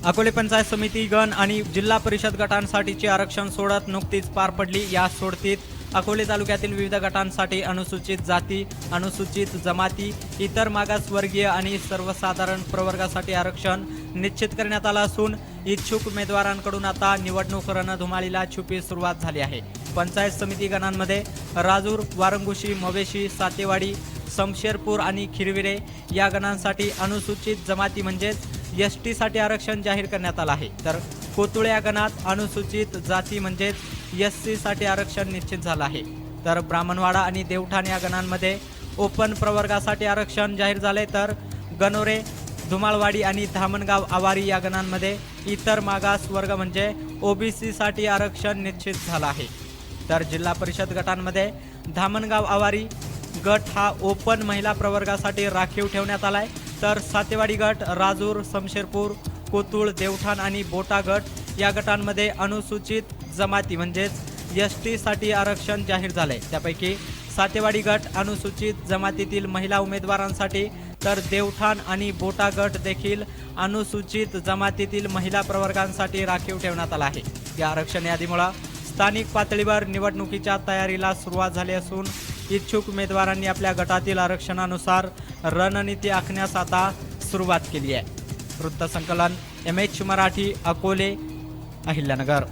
अकोले पंचायत समिती गण आणि जिल्हा परिषद गटांसाठीची आरक्षण सोडत नुकतीच पार पडली. या सोडतीत अकोले तालुक्यातील विविध गटांसाठी अनुसूचित जाती अनुसूचित जमाती इतर मागासवर्गीय आणि सर्वसाधारण प्रवर्गासाठी आरक्षण निश्चित करण्यात आलं असून इच्छुक उमेदवारांकडून आता निवडणूक रणधुमाळीला छुपी सुरुवात झाली आहे. पंचायत समिती गणांमध्ये राजूर वारंगुशी मवेशी सातेवाडी समशेरपूर आणि खिरविरे या गणांसाठी अनुसूचित जमाती म्हणजेच एस टीसाठी आरक्षण जाहीर करण्यात आलं आहे. तर कोतुळे या गणात अनुसूचित जाती म्हणजेच एस सीसाठी आरक्षण निश्चित झालं आहे. तर ब्राह्मणवाडा आणि देवठाण या गणांमध्ये ओपन प्रवर्गासाठी आरक्षण जाहीर झाले तर गणोरे धुमाळवाडी आणि धामणगाव आवारी या गणांमध्ये इतर मागास वर्ग म्हणजे ओबीसीसाठी आरक्षण निश्चित झालं आहे. तर जिल्हा परिषद गटांमध्ये धामणगाव आवारी गट हा ओपन महिला प्रवर्गासाठी राखीव ठेवण्यात आला आहे तर सातेवाडी गट राजूर समशेरपूर कोतुळ देवठाण आणि बोटा गट या गटांमध्ये अनुसूचित जमाती म्हणजेच एस टीसाठी आरक्षण जाहीर झाले त्यापैकी सातेवाडी गट अनुसूचित जमातीतील महिला उमेदवारांसाठी तर देवठाण आणि बोटा गट देखील अनुसूचित जमातीतील महिला प्रवर्गांसाठी राखीव ठेवण्यात आला आहे. या आरक्षण यादीमुळे स्थानिक पातळीवर निवडणुकीच्या तयारीला सुरुवात झाली असून इच्छुक उमेदवारांनी आपल्या गटातील आरक्षणानुसार रणनीती आखण्यास आता सुरुवात केली आहे. वृत्तसंकलन एम एच मराठी अकोले अहिल्यानगर.